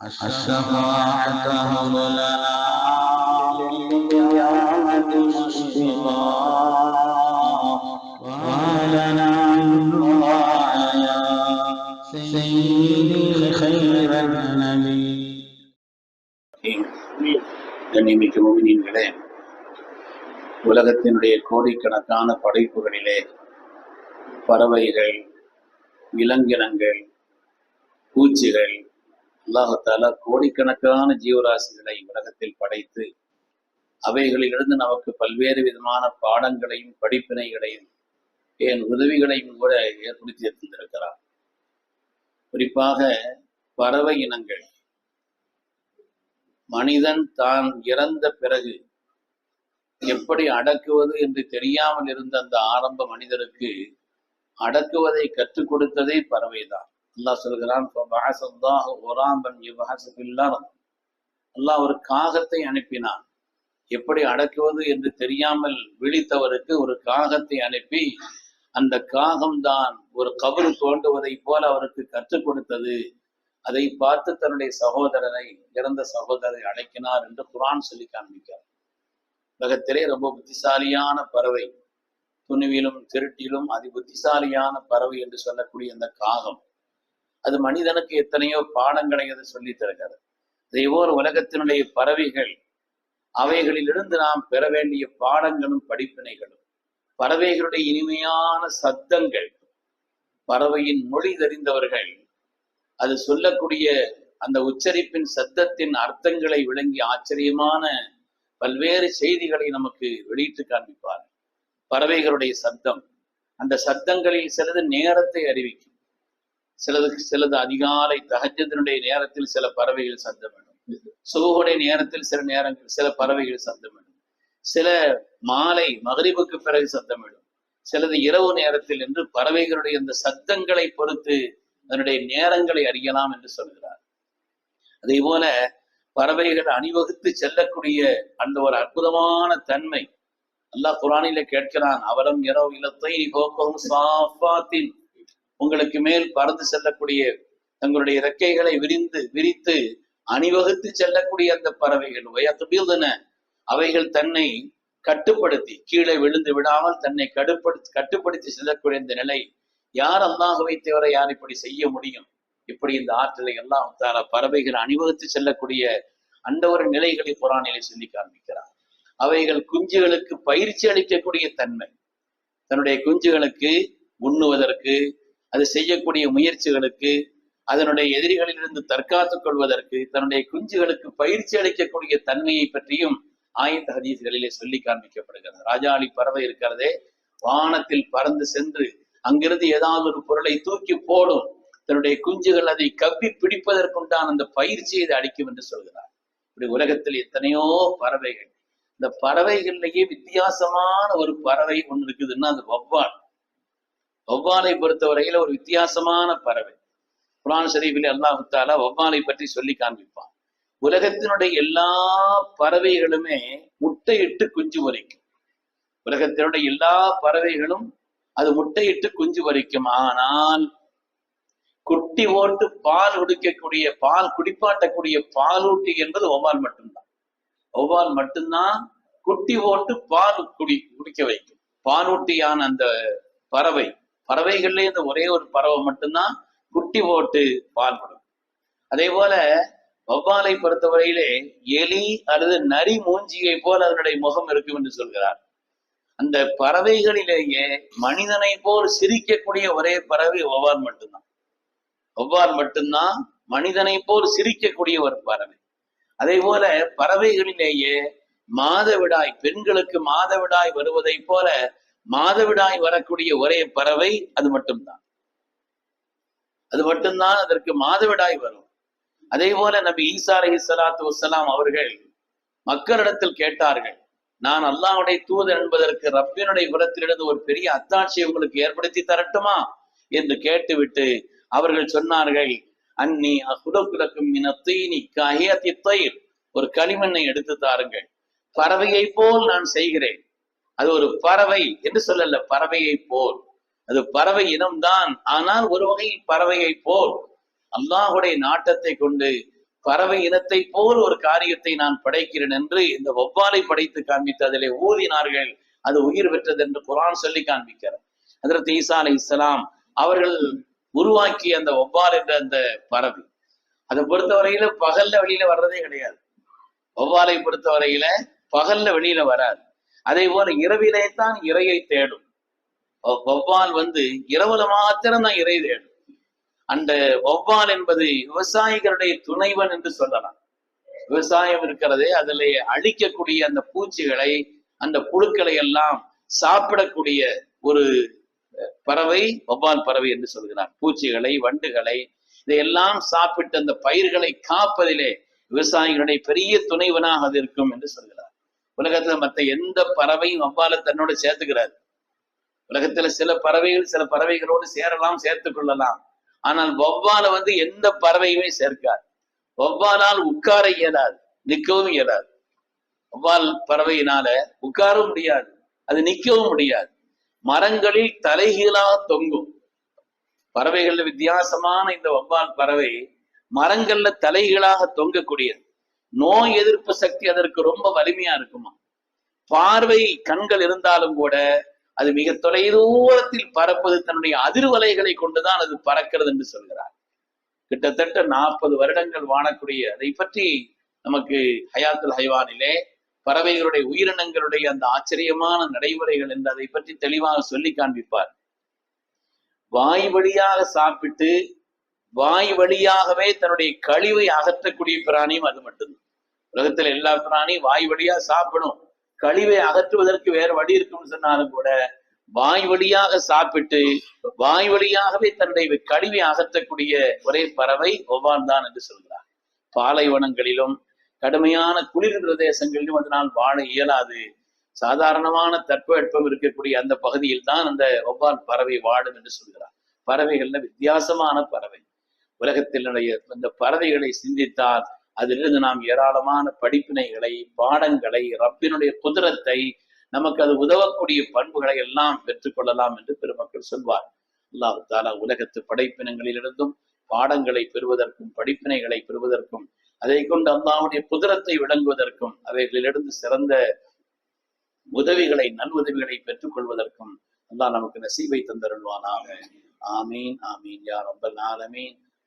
الشفاعة هب لنا بالقيامة مشفقا وهلنا من دعايا سيدي خير النبي கண்ணிமிக்க முகினீன்களே உலகத்தினுடைய கோடிக்கணக்கான படைப்புகளிலே பறவைகள் விலங்கினங்கள் பூச்சிகள் அல்லாஹால கோடிக்கணக்கான ஜீவராசிகளை உலகத்தில் படைத்து அவைகளிலிருந்து நமக்கு பல்வேறு விதமான பாடங்களையும் படிப்பினைகளையும் என் உதவிகளையும் கூட ஏற்படுத்தி இருந்திருக்கிறார் குறிப்பாக பறவை இனங்கள். மனிதன் தான் இறந்த பிறகு எப்படி அடக்குவது என்று தெரியாமல் இருந்த அந்த ஆரம்ப மனிதருக்கு அடக்குவதை கற்றுக் கொடுத்ததே பறவைதான். அல்லாஹ் சொல்கிறான் அல்லாஹ் ஒரு காகத்தை அனுப்பினான். எப்படி அடக்குவது என்று தெரியாமல் விழித்தவருக்கு ஒரு காகத்தை அனுப்பி அந்த காகம்தான் ஒரு கபரு தோண்டுவதை போல அவருக்கு கற்றுக் கொடுத்தது. அதை பார்த்து தன்னுடைய சகோதரரை இறந்த சகோதரரை அழைக்கினார் என்று குரான் சொல்லி காண்பிக்கிறார். உலகத்திலே ரொம்ப புத்திசாலியான பறவை. துணிவிலும் திருட்டிலும் அதி புத்திசாலியான பறவை என்று சொல்லக்கூடிய அந்த காகம். அது மனிதனுக்கு எத்தனையோ பாடங்களை அது சொல்லி தருகிறது. தெய்வோர் உலகத்தினுடைய பறவைகள் அவைகளிலிருந்து நாம் பெற வேண்டிய பாடங்களும் படிப்பினைகளும் பறவைகளுடைய இனிமையான சத்தங்கள் பறவையின் மொழி தெரிந்தவர்கள் அது சொல்லக்கூடிய அந்த உச்சரிப்பின் சத்தத்தின் அர்த்தங்களை விளங்கி ஆச்சரியமான பல்வேறு செய்திகளை நமக்கு வெளியிட்டு காண்பிப்பார். பறவைகளுடைய சத்தம் அந்த சத்தங்களில் சிலது நேரத்தை அறிவிக்கும். சிலது சிலது அதிகாலை தகஜத்தினுடைய நேரத்தில் சில பறவைகள் சந்தமிடும் சுகுடைய நேரத்தில் சில நேரங்கள் சில பறவைகள் சந்தமிடும் சில மாலை மகரிபுக்கு பிறகு சத்தமிடும் சிலது இரவு நேரத்தில் என்று பறவைகளுடைய அந்த சத்தங்களை பொறுத்து அதனுடைய நேரங்களை அறியலாம் என்று சொல்கிறார். அதே போல பறவைகள் அணிவகுத்து செல்லக்கூடிய அந்த ஒரு அற்புதமான தன்மை. அல்லாஹ் குரானில கேட்கிறான் அவரம் இரவு இலத்தை போக்கவும் சாஃபாத்தின் உங்களுக்கு மேல் பறந்து செல்லக்கூடிய தங்களுடைய இறக்கைகளை விரிந்து விரித்து அணிவகுத்து செல்லக்கூடிய அந்த பறவைகள் வயத்துபில்தன அவைகள் தன்னை கட்டுப்படுத்தி கீழே விழுந்து விடாமல் தன்னை கடுப்படுத்தி கட்டுப்படுத்தி செல்லக்கூடிய இந்த நிலை யார் அல்லாஹுவை தவிர யார் இப்படி செய்ய முடியும்? இப்படி இந்த ஆற்றலை எல்லாம் தார பறவைகள் அணிவகுத்து செல்லக்கூடிய அந்த ஒரு நிலைகளை புறாணிலை சொல்லி காண்பிக்கிறார் அவைகள் குஞ்சுகளுக்கு பயிற்சி அளிக்கக்கூடிய தன்மை. தன்னுடைய குஞ்சுகளுக்கு உண்ணுவதற்கு அது செய்யக்கூடிய முயற்சிகளுக்கு அதனுடைய எதிரிகளிலிருந்து தற்காத்துக் கொள்வதற்கு தன்னுடைய குஞ்சுகளுக்கு பயிற்சி அளிக்கக்கூடிய தன்மையை பற்றியும் ஆயத்த ஹதீஸ்களிலே சொல்லி காண்பிக்கப்படுகிறது. ராஜாளி பறவை இருக்கிறதே வானத்தில் பறந்து சென்று அங்கிருந்து ஏதாவது ஒரு பொருளை தூக்கி போடும். தன்னுடைய குஞ்சுகள் அதை கவ்வி பிடிப்பதற்குண்டான அந்த பயிற்சியை இது அளிக்கும் என்று சொல்கிறார். இப்படி உலகத்தில் எத்தனையோ பறவைகள். இந்த பறவைகள்லயே வித்தியாசமான ஒரு பறவை ஒன்று இருக்குதுன்னா அது வவ்வால். வவ்வாலை பொறுத்தவரையில ஒரு வித்தியாசமான பறவை. குரான் ஷரீஃபில் அல்லாஹு தாலா வவ்வாலை பற்றி சொல்லி காண்பிப்பான். உலகத்தினுடைய எல்லா பறவைகளுமே முட்டையிட்டு குஞ்சு வரைக்கும் உலகத்தினுடைய எல்லா பறவைகளும் அது முட்டையிட்டு குஞ்சு வரைக்கும் ஆனால் குட்டி ஓட்டு பால் குடிக்கக்கூடிய பால் குடிப்பாட்டக்கூடிய பாலூட்டி என்பது ஒவ்வால் மட்டும்தான். ஒவ்வால் மட்டும்தான் குட்டி ஓட்டு பால் குடி குடிக்க வைக்கும். பாலூட்டியான அந்த பறவை பறவைகள்ல இந்த ஒரே ஒரு பறவை மட்டும்தான் குட்டி போட்டு பால் கொடுக்கும் அதே போல வவ்வாலை பொறுத்தவரையிலே எலி அல்லது நரி மூஞ்சியை போல அதனுடைய முகம் இருக்கும் என்று சொல்கிறார். அந்த பறவைகளிலேயே மனிதனை போல் சிரிக்கக்கூடிய ஒரே பறவை ஒவ்வால் மட்டும்தான். ஒவ்வால் மட்டும்தான் மனிதனை போல் சிரிக்கக்கூடிய ஒரு பறவை. அதே போல பறவைகளிலேயே மாதவிடாய் பெண்களுக்கு மாதவிடாய் வருவதை போல மாதவிடாய் வரக்கூடிய ஒரே பறவை அது மட்டும்தான். அது மட்டும்தான் அதற்கு மாதவிடாய் வரும். அதே போல நபி ஈசா அலி சலாத்து வசலாம் அவர்கள் மக்களிடத்தில் கேட்டார்கள் நான் அல்லாவுடைய தூதர் என்பதற்கு ரப்பினுடைய புறத்திலிருந்து ஒரு பெரிய அத்தாட்சியை உங்களுக்கு ஏற்படுத்தி தரட்டுமா? என்று கேட்டுவிட்டு அவர்கள் சொன்னார்கள் அன்னி அகுலகுலக்கும் இனத்தீனி கஹியத்தி தயிர். ஒரு களிமண்ணை எடுத்து தாருங்கள். பறவையை போல் நான் செய்கிறேன். அது ஒரு பறவை என்று சொல்லல பறவையை போல். அது பறவை இனம்தான். ஆனால் ஒரு வகை பறவையை போல். அல்லாஹுடைய நாட்டத்தை கொண்டு பறவை இனத்தை போல் ஒரு காரியத்தை நான் படைக்கிறேன் என்று இந்த வௌவாலை படைத்து காண்பித்து அதிலே ஊதினார்கள். அது உயிர் பெற்றது என்று குரான் சொல்லி காண்பிக்கிறார். அதற்கு ஈசா அலை இஸ்லாம் அவர்கள் உருவாக்கிய அந்த வௌவால் என்ற அந்த பறவை. அதை பொறுத்தவரையில பகல்ல வெளியில வர்றதே கிடையாது. வௌவாலை பொறுத்தவரையில பகல்ல வெளியில வராது. அதே போல இரவிலே தான் இரையை தேடும் வௌவால் வந்து இரவுல மாத்திரம் தான் இறை தேடும். அந்த வௌவால் என்பது விவசாயிகளுடைய துணைவன் என்று சொல்லலாம். விவசாயம் இருக்கிறது அதில் அழிக்கக்கூடிய அந்த பூச்சிகளை அந்த புழுக்களை எல்லாம் சாப்பிடக்கூடிய ஒரு பறவை வௌவால் பறவை என்று சொல்கிறார். பூச்சிகளை வண்டுகளை இதையெல்லாம் சாப்பிட்டு அந்த பயிர்களை காப்பதிலே விவசாயிகளுடைய பெரிய துணைவனாக அது இருக்கும் என்று சொல்கிறார். உலகத்துல மற்ற எந்த பறவையும் வௌவாலை தன்னோட சேர்த்துக்கிறாரு. உலகத்துல சில பறவைகள் சில பறவைகளோடு சேரலாம் சேர்த்துக் கொள்ளலாம். ஆனால் வவ்வால வந்து எந்த பறவையுமே சேர்க்காது. வவ்வாலால் உட்கார இயலாது நிற்கவும் இயலாது. வவ்வால் பறவையினால உட்காரவும் முடியாது அது நிற்கவும் முடியாது. மரங்களில் தலைகீழாக தொங்கும். பறவைகள்ல வித்தியாசமான இந்த வவ்வால் பறவை மரங்கள்ல தலைகளாக தொங்கக்கூடியது. நோய் எதிர்ப்பு சக்தி அதற்கு ரொம்ப வலிமையா இருக்குமா? பார்வை கண்கள் இருந்தாலும் கூட அது மிக தொலைதூரத்தில் பறப்பது தன்னுடைய அதிர்வலைகளை கொண்டுதான் அது பறக்கிறது என்று சொல்கிறார். கிட்டத்தட்ட நாற்பது வருடங்கள் வாழக்கூடிய அதை பற்றி நமக்கு ஹயாத்துல் ஹைவானிலே பறவைகளுடைய உயிரினங்களுடைய அந்த ஆச்சரியமான நடைமுறைகள் என்று அதை பற்றி தெளிவாக சொல்லி காண்பிப்பார். வாய் வழியாக சாப்பிட்டு வாய் வழியாகவே தன்னுடைய கழிவை அகற்றக்கூடிய பிராணியும் அது மட்டும்தான் உலகத்துல எல்லா பிராணியும் வாய் வழியா சாப்பிடும் கழிவை அகற்றுவதற்கு வேற வழி இருக்கும்னு சொன்னாலும் கூட வாய் வழியாக சாப்பிட்டு வாய் வழியாகவே தன்னுடைய கழிவை அகற்றக்கூடிய ஒரே பறவை ஒவ்வான் தான் என்று சொல்கிறார். பாலைவனங்களிலும் கடுமையான குளிர் பிரதேசங்களிலும் அதனால் வாழ இயலாது. சாதாரணமான தட்பவெட்பம் இருக்கக்கூடிய அந்த பகுதியில் தான் அந்த ஒவ்வால் பறவை வாடும் என்று சொல்கிறார். பறவைகள்ல வித்தியாசமான பறவை. உலகத்தினுடைய இந்த பறவைகளை சிந்தித்தால் அதிலிருந்து நாம் ஏராளமான படிப்பினைகளை பாடங்களை ரப்பினுடைய குதிரத்தை நமக்கு அது உதவக்கூடிய பண்புகளை எல்லாம் பெற்றுக்கொள்ளலாம் என்று பெருமக்கள் சொல்வார் அல்லாஹ் தாலா உலகத்து படைப்பினங்களிலிருந்தும் பாடங்களை பெறுவதற்கும் படிப்பினைகளை பெறுவதற்கும் அதை கொண்டு அல்லாவுடைய குதிரத்தை விளங்குவதற்கும் அவைகளிலிருந்து சிறந்த உதவிகளை நல்உதவிகளை பெற்றுக்கொள்வதற்கும் அல்லாஹ் நமக்கு நசீவை தந்தருள்வானாக. ஆமீன் ஆமீன் யா நாளமீன்